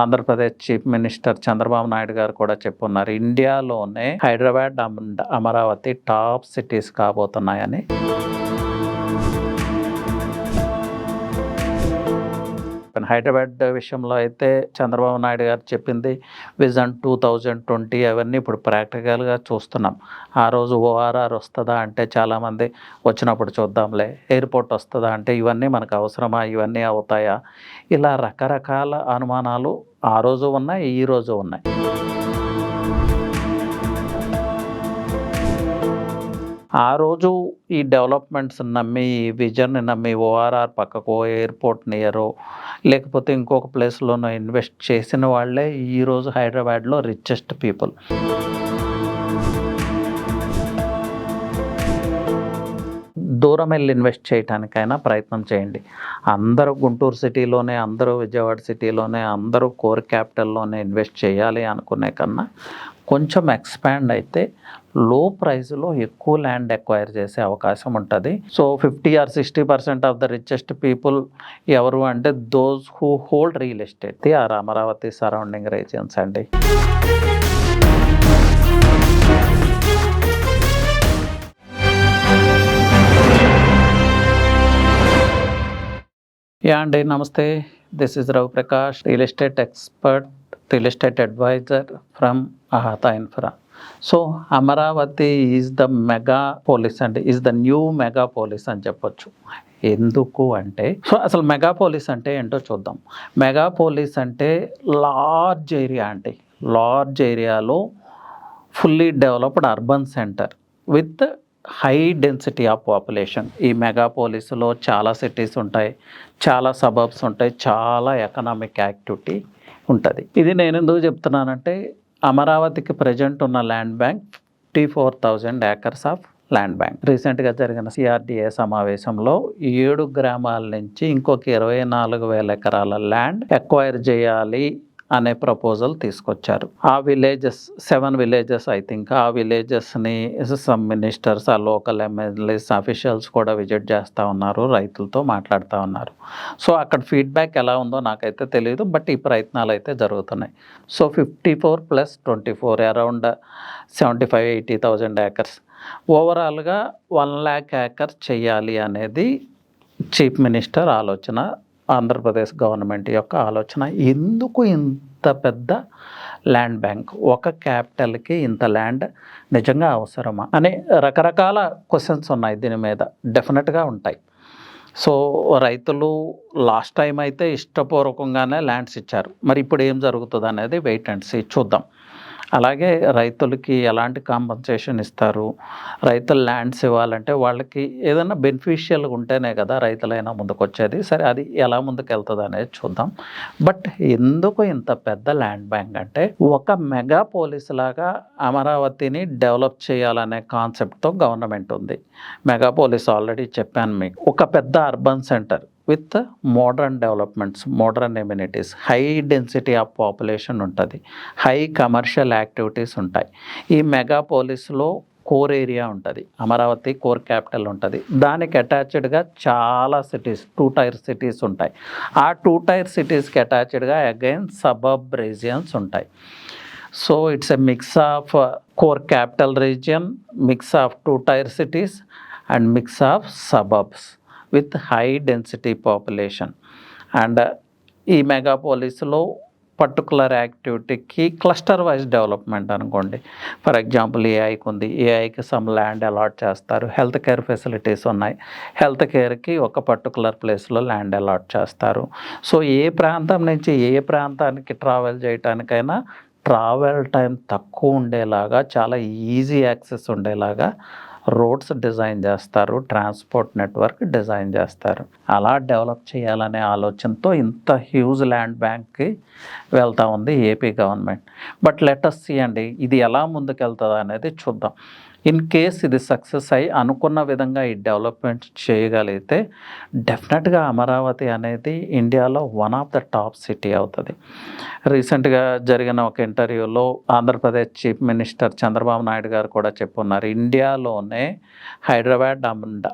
Andhra Pradesh chief minister Chandrababu Naidu గారు కూడా చెప్పున్నారు ఇండియాలోనే హైదరాబాద్ అమరావతి టాప్ సిటీస్ కాబోతున్నాయని. హైదరాబాద్ విషయంలో అయితే చంద్రబాబు నాయుడు గారు చెప్పింది విజన్ టూ థౌజండ్ ట్వంటీ అవన్నీ ఇప్పుడు ప్రాక్టికల్గా చూస్తున్నాం. ఆ రోజు ఓఆర్ఆర్ వస్తుందా అంటే చాలామంది వచ్చినప్పుడు చూద్దాంలే ఎయిర్పోర్ట్ వస్తుందా అంటే ఇవన్నీ మనకు అవసరమా ఇవన్నీ అవుతాయా? ఇలా రకరకాల అనుమానాలు ఆ రోజు ఉన్నాయి ఈ రోజు ఉన్నాయి. ఆ రోజు ఈ డెవలప్మెంట్స్ నమ్మి ఈ విజన్ని నమ్మి ఓఆర్ఆర్ పక్కకో ఎయిర్పోర్ట్ నియరో లేకపోతే ఇంకొక ప్లేస్లోనో ఇన్వెస్ట్ చేసిన వాళ్ళే ఈరోజు హైదరాబాద్లో రిచెస్ట్ పీపుల్ దూరం వెళ్ళి ఇన్వెస్ట్ చేయటానికైనా ప్రయత్నం చేయండి. అందరూ గుంటూరు సిటీలోనే అందరూ విజయవాడ సిటీలోనే అందరూ కోర్ క్యాపిటల్లోనే ఇన్వెస్ట్ చేయాలి అనుకునే కన్నా కొంచెం ఎక్స్పాండ్ అయితే లో ప్రైస్లో ఎక్కువ ల్యాండ్ ఎక్వైర్ చేసే అవకాశం ఉంటుంది. So fifty or sixty percent of the richest people ఎవరు అంటే those who hold real estate or Amaravati surrounding regions అండి. యా అండి namaste this is Ravi Prakash real estate expert real estate advisor from Ahata infra so Amaravati is the megapolis అంటే is the new megapolis అని చెప్పొచ్చు. ఎందుకు అంటే so అసలు mega police అంటే ఏంటో చూద్దాం. మెగా పోలీస్ అంటే లార్జ్ ఏరియా అంటే లార్జ్ ఏరియాలో fully developed urban centre with high density of population. ఈ మెగాపోలిస్లో చాలా సిటీస్ ఉంటాయి చాలా సబబ్స్ ఉంటాయి చాలా ఎకనామిక్ యాక్టివిటీ ఉంటుంది. ఇది నేను ఎందుకు చెప్తున్నానంటే అమరావతికి ప్రజెంట్ ఉన్న land bank fifty four thousand acres of land bank. రీసెంట్గా జరిగిన సిఆర్డిఏ సమావేశంలో ఏడు గ్రామాల నుంచి ఇంకొక ఇరవై నాలుగు వేల ఎకరాల ల్యాండ్ ఎక్వైర్ చేయాలి అనే ప్రపోజల్ తీసుకొచ్చారు. ఆ villages seven villages I think ఆ విలేజెస్ని సమ్ మినిస్టర్స్ ఆ లోకల్ ఎమ్మెల్యేస్ అఫీషియల్స్ కూడా విజిట్ చేస్తూ ఉన్నారు రైతులతో మాట్లాడుతూ ఉన్నారు. సో అక్కడ ఫీడ్బ్యాక్ ఎలా ఉందో నాకైతే తెలియదు బట్ ఈ ప్రయత్నాలు అయితే జరుగుతున్నాయి. So fifty four plus twenty four around seventy five eighty thousand acres ఓవరాల్గా వన్ ల్యాక్ ఏకర్ చేయాలి అనేది చీఫ్ మినిస్టర్ ఆలోచన ఆంధ్రప్రదేశ్ గవర్నమెంట్ యొక్క ఆలోచన. ఎందుకు ఇంత పెద్ద ల్యాండ్ బ్యాంక్? ఒక క్యాపిటల్కి ఇంత ల్యాండ్ నిజంగా అవసరమా? అనే రకరకాల క్వశ్చన్స్ ఉన్నాయి దీని మీద. డెఫినెట్గా ఉంటాయి. సో రైతులు లాస్ట్ టైం అయితే ఇష్టపూర్వకంగానే ల్యాండ్స్ ఇచ్చారు. మరి ఇప్పుడు ఏం జరుగుతుంది అనేది వెయిట్ అండ్ సీ చూద్దాం. అలాగే రైతులకి ఎలాంటి కాంపన్సేషన్ ఇస్తారు? రైతులు ల్యాండ్స్ ఇవ్వాలంటే వాళ్ళకి ఏదైనా బెనిఫిషియల్గా ఉంటేనే కదా రైతులైనా ముందుకొచ్చేది. సరే అది ఎలా ముందుకెళ్తుంది అనేది చూద్దాం. బట్ ఎందుకు ఇంత పెద్ద ల్యాండ్ బ్యాంక్ అంటే ఒక మెగా పోలీస్ లాగా అమరావతిని డెవలప్ చేయాలనే కాన్సెప్ట్తో గవర్నమెంట్ ఉంది. మెగా పోలీస్ ఆల్రెడీ చెప్పాను మీకు. ఒక పెద్ద urban centre with modern developments modern amenities high density of population ఉంటుంది. హై కమర్షియల్ యాక్టివిటీస్ ఉంటాయి. ఈ మెగాపోలిస్లో కోర్ ఏరియా ఉంటుంది. అమరావతి కోర్ క్యాపిటల్ ఉంటుంది. దానికి అటాచ్డ్గా చాలా సిటీస్ టూ టైర్ సిటీస్ ఉంటాయి. ఆ టూ టైర్ సిటీస్కి అటాచ్డ్గా అగైన్ సబబ్ రీజియన్స్ ఉంటాయి. So it's a mix of core capital region mix of two tier cities and mix of suburbs with high density population and ఈ మెగాపోలిస్లో particular యాక్టివిటీకి cluster wise development అనుకోండి. For example ఏఐకి ఉంది. ఏఐకి some land allot చేస్తారు. Health care facilities ఉన్నాయి. Health కేర్కి ఒక పర్టికులర్ ప్లేస్లో ల్యాండ్ అలాట్ చేస్తారు. సో ఏ ప్రాంతం నుంచి ఏ ప్రాంతానికి ట్రావెల్ చేయటానికైనా ట్రావెల్ టైం తక్కువ ఉండేలాగా చాలా ఈజీ యాక్సెస్ ఉండేలాగా రోడ్స్ డిజైన్ చేస్తారు ట్రాన్స్పోర్ట్ నెట్వర్క్ డిజైన్ చేస్తారు. అలా డెవలప్ చేయాలనే ఆలోచనతో ఇంత హ్యూజ్ ల్యాండ్ బ్యాంక్కి వెళ్తూ ఉంది ఏపీ గవర్నమెంట్. బట్ లెటస్ అండి ఇది ఎలా ముందుకెళ్తుంది అనేది చూద్దాం. ఇన్ కేస్ ఇది సక్సెస్ అయ్యి అనుకున్న విధంగా ఈ డెవలప్మెంట్ చేయగలిగితే డెఫినెట్గా అమరావతి అనేది ఇండియాలో one of the top city అవుతుంది. రీసెంట్గా జరిగిన ఒక ఇంటర్వ్యూలో ఆంధ్రప్రదేశ్ చీఫ్ మినిస్టర్ చంద్రబాబు నాయుడు గారు కూడా చెప్పున్నారు ఇండియాలోనే హైదరాబాద్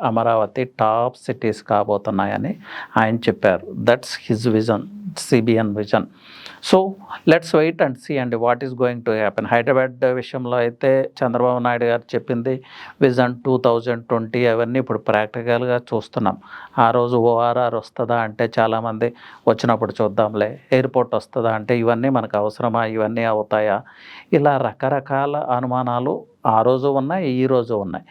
అమరావతి టాప్ సిటీస్ కాబోతున్నాయని ఆయన చెప్పారు. That's his vision CBN vision. So let's wait and see అండి what is going to happen. Hyderabad విషయంలో అయితే చంద్రబాబు నాయుడు గారు చెప్పింది విజన్ టూ థౌజండ్ ట్వంటీ అవన్నీ ఇప్పుడు ప్రాక్టికల్గా చూస్తున్నాం. ఆ రోజు ఓఆర్ఆర్ వస్తుందా అంటే చాలామంది వచ్చినప్పుడు చూద్దాంలే ఎయిర్పోర్ట్ వస్తుందా అంటే ఇవన్నీ మనకు అవసరమా ఇవన్నీ అవుతాయా? ఇలా రకరకాల అనుమానాలు ఆ రోజు ఉన్నాయి ఈ రోజు ఉన్నాయి.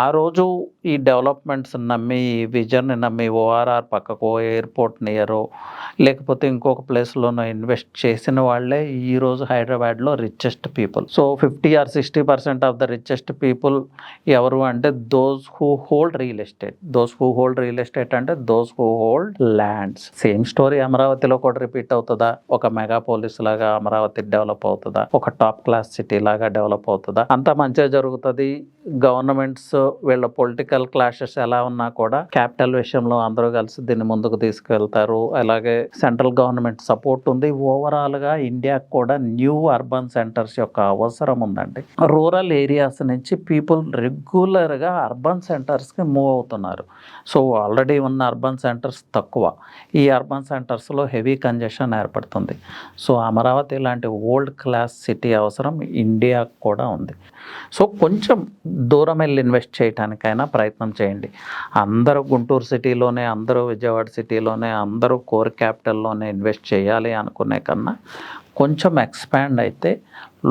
ఆ రోజు ఈ డెవలప్మెంట్స్ నమ్మి ఈ విజన్ని నమ్మి ఓఆర్ఆర్ పక్కకో ఎయిర్పోర్ట్ నియరో లేకపోతే ఇంకొక ప్లేస్లోనో ఇన్వెస్ట్ చేసిన వాళ్ళే ఈరోజు హైదరాబాద్లో richest people so fifty or sixty percent of the richest people ఎవరు అంటే those who hold real estate those who hold real estate అంటే those who hold lands same story అమరావతిలో కూడా రిపీట్ అవుతుందా? ఒక మెగాపోలిస్ లాగా అమరావతి డెవలప్ అవుతుందా? ఒక టాప్ క్లాస్ సిటీ లాగా డెవలప్ అవుతుందా? అంత మంచిగా జరుగుతుంది. గవర్నమెంట్స్ వీళ్ళ పొలిటికల్ క్లాషెస్ ఎలా ఉన్నా కూడా క్యాపిటల్ విషయంలో అందరూ కలిసి దీన్ని ముందుకు తీసుకెళ్తారు. అలాగే సెంట్రల్ గవర్నమెంట్ సపోర్ట్ ఉంది. ఓవరాల్గా ఇండియాకు కూడా న్యూ అర్బన్ సెంటర్స్ యొక్క అవసరం ఉందండి. రూరల్ ఏరియాస్ నుంచి పీపుల్ రెగ్యులర్గా అర్బన్ సెంటర్స్కి మూవ్ అవుతున్నారు. సో ఆల్రెడీ ఉన్న అర్బన్ సెంటర్స్ తక్కువ. ఈ అర్బన్ సెంటర్స్లో హెవీ కంజెషన్ ఏర్పడుతుంది. సో అమరావతి లాంటి ఓల్డ్ క్లాస్ సిటీ అవసరం ఇండియాకు కూడా ఉంది. సో కొంచెం దూరం వెళ్ళి ఇన్వెస్ట్ చేయడానికైనా ప్రయత్నం చేయండి. అందరూ గుంటూరు సిటీలోనే అందరూ విజయవాడ సిటీలోనే అందరూ కోర్ క్యాపిటల్లోనే ఇన్వెస్ట్ చేయాలి అనుకునే కన్నా కొంచెం ఎక్స్పాండ్ అయితే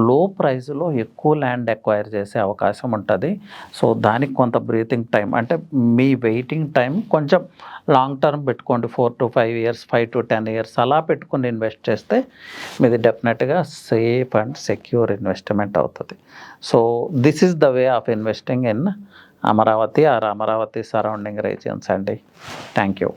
లో ప్రైస్లో ఎక్కువ ల్యాండ్ ఎక్వైర్ చేసే అవకాశం ఉంటుంది. సో దానికి కొంత బ్రీతింగ్ టైం అంటే మీ వెయిటింగ్ టైం కొంచెం లాంగ్ టర్మ్ పెట్టుకోండి. Four to five years five to ten years అలా పెట్టుకుని ఇన్వెస్ట్ చేస్తే మీది డెఫినెట్గా సేఫ్ అండ్ సెక్యూర్ ఇన్వెస్ట్మెంట్ అవుతుంది. So this is the way of investing in Amaravati or Amaravati surrounding regions అండి. Thank you